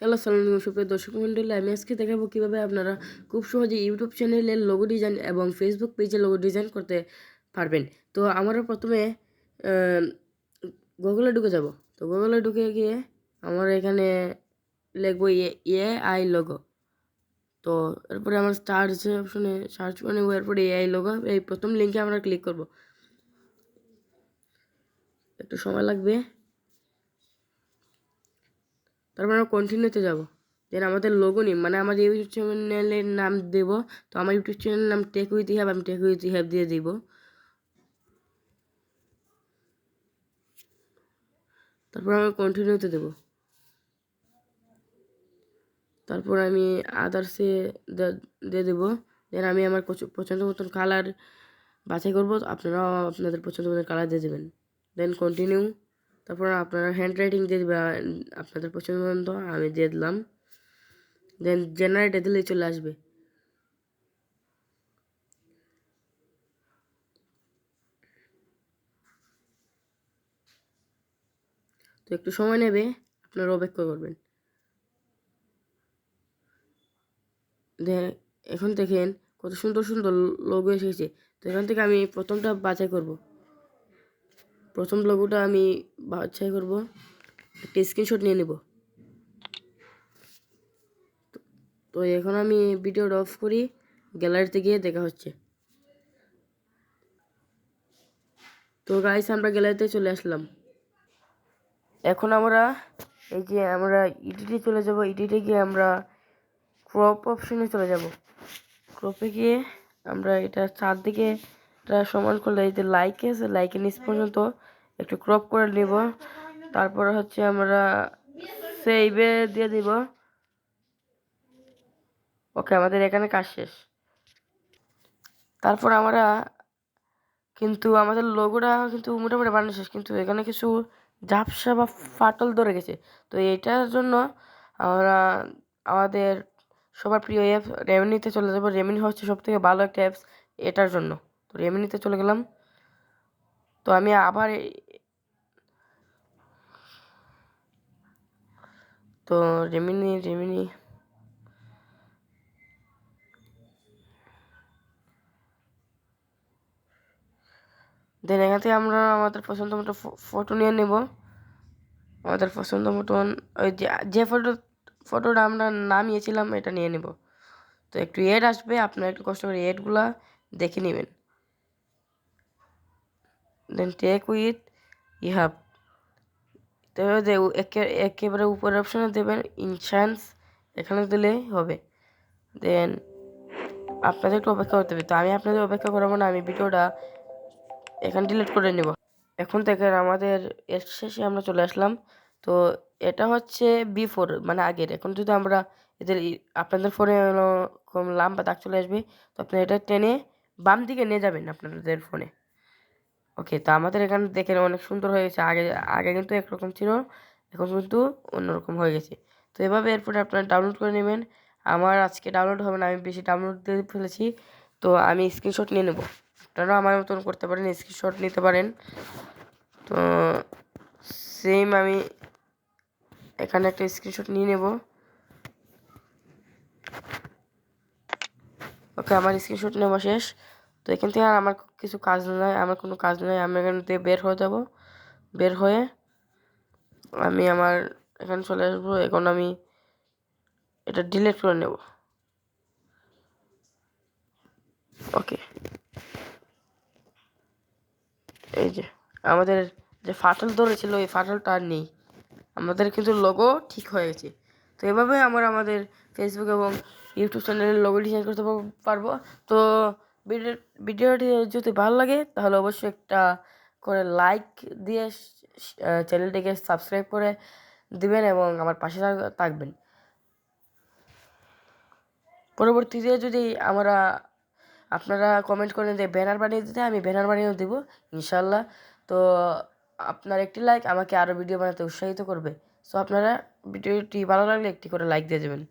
Hello সালাম সুপ্রিয় দর্শক মন্ডলী আমি আজকে দেখাবো কীভাবে আপনারা খুব সহজে ইউটিউব চ্যানেলের লোগো ডিজাইন এবং ফেসবুক পেজে লোগো ডিজাইন করতে পারবেন। তো আমরা প্রথমে গুগলে ঢুকে যাব। তো গুগলে ঢুকে গিয়ে আমরা এখানে লিখব এ আই লোগো তো এরপরে আমার সার্চ অপশনে সার্চ করে নেব, এরপরে এআই লোগো এই প্রথম লিঙ্কে আমরা ক্লিক করব। একটু সময় লাগবে। তারপর আমরা কন্টিনিউতে যাব। দেন আমাদের লোগো নিই মানে আমাদের ইউটিউব চ্যানেলের নাম দেব, তো আমার ইউটিউব চ্যানেলের নাম টেক উইথ হ্যাব আমি টেক উইথ হ্যাব দিয়ে দিব। তারপর আমি কন্টিনিউতে দেব। তারপর আমি আদার্সে দিয়ে দেবো। দেন আমি আমার পছন্দ মতন কালার বাছাই করব, আপনারাও আপনাদের পছন্দ মতন কালার দিয়ে দেবেন। দেন কন্টিনিউ তারপর আপনারা হ্যান্ড রাইটিং দিয়ে দেবেন, আপনাদের পছন্দ মতো, আমি দিয়ে দিলাম। দেন জেনারেটে দিলেই চলে আসবে। তো একটু সময় নেবে, আপনারা অপেক্ষা করবেন। এখন দেখেন কত সুন্দর সুন্দর লোগো এসেছে তো এখান থেকে আমি প্রথমটা বাছাই করব। প্রথম লোগোটা আমি বাছাই করব। একটা স্ক্রিনশট নিয়ে নেব। তো এখন আমি ভিডিওটা অফ করি গ্যালারিতে গিয়ে দেখা হচ্ছে। তো গাইস আমরা গ্যালারিতে চলে আসলাম। এখন আমরা এই যে আমরা ইডিটে চলে যাব। ইডিটে গিয়ে আমরা ক্রপ অপশনে চলে যাব। ক্রপে গিয়ে আমরা এটা চারদিকে সমান করলে এই যে লাইক আছে লাইকের নিচ পর্যন্ত একটু ক্রপ করে নেব। তারপর হচ্ছে আমরা সেইভে দিয়ে দিব। ওকে আমাদের এখানে কাজ শেষ। তারপর আমরা কিন্তু আমাদের লোগোটা কিন্তু মোটামুটি বানানো শেষ, কিন্তু এখানে কিছু ঝাপসা বা ফাটল ধরে গেছে। তো এটার জন্য আমরা আমাদের সবার প্রিয় অ্যাপ রেমিনিতে চলে যাব। রেমিনি হচ্ছে সব থেকে ভালো একটা অ্যাপস এটার জন্য। তো রেমিনিতে চলে গেলাম। তো আমি আবার তো রেমিনি রেমিনি দেন, এখান থেকে আমরা আমাদের পছন্দ মতো ফটো নিয়ে নেব। আমাদের পছন্দ মতন ওই যে যে ফটো ফটোটা আমরা নামিয়েছিলাম, এটা নিয়ে নেব। তো একটু এড আসবে, আপনারা একটু কষ্ট করে এডগুলা দেখে নেবেন। Then Tech With you have তবে একেবারে উপরের অপশানে দেবেন ইনসান্স এখানে দিলেই হবে। দেন আপনাদের একটু অপেক্ষা করতে হবে। তো আমি আপনাদের অপেক্ষা করাবো না, আমি ভিডিওটা এখানে ডিলিট করে নেব। এখন থেকে আমাদের এর শেষে আমরা চলে আসলাম। তো এটা হচ্ছে বিফোর মানে আগের। এখন যদি আমরা এদের আপনাদের ফোনে লাম্বা দাগ চলে আসবে, তো আপনি এটা টেনে বাম দিকে নিয়ে যাবেন আপনাদের ফোনে ওকে তো আমাদের এখানে দেখেন অনেক সুন্দর হয়ে গেছে। আগে আগে কিন্তু একরকম ছিল, এখন কিন্তু অন্যরকম হয়ে গেছে। তো এভাবে এরপরে আপনারা ডাউনলোড করে নেবেন। আমার আজকে ডাউনলোড হবে না, আমি বেশি ডাউনলোড দিয়ে ফেলেছি। তো আমি স্ক্রিনশট নিয়ে নেব। আপনারাও আমার মতন করতে পারেন স্ক্রিনশট নিতে পারেন। তো সেম আমি এখানে একটা স্ক্রিনশট নিয়ে নেব। ওকে আমার স্ক্রিনশট নেওয়া শেষ। তো এখান থেকে আমার কিছু কাজ নয় আমার কোনো কাজ নয় আমি এখান থেকে বের হয়ে যাব। বের হয়ে আমি আমার এখানে চলে আসব, এখন আমি এটা ডিলিট করে নেব। ওকে এই যে, আমাদের যে ফাটল ধরেছিল ওই ফাটলটা আর নেই। আমাদের কিন্তু লোগো ঠিক হয়ে গেছে। তো এভাবে আমরা আমাদের ফেসবুক এবং ইউটিউব চ্যানেলের লোগো ডিজাইন করতে পারব। তো ভিডিও, ভিডিওটি যদি ভালো লাগে, তাহলে অবশ্যই একটা করে লাইক দিয়ে চ্যানেলটিকে সাবস্ক্রাইব করে দিবেন এবং আমার পাশে থাকবেন। পরবর্তীতে যদি আমরা, আপনারা কমেন্ট করেন যে ব্যানার বানিয়ে দিতে, আমি ব্যানার বানিয়েও দেবো, ইনশাল্লাহ। তো আপনার একটি লাইক আমাকে আরও ভিডিও বানাতে উৎসাহিত করবে। সো আপনারা ভিডিওটি ভালো লাগলে একটি করে লাইক দিয়ে দেবেন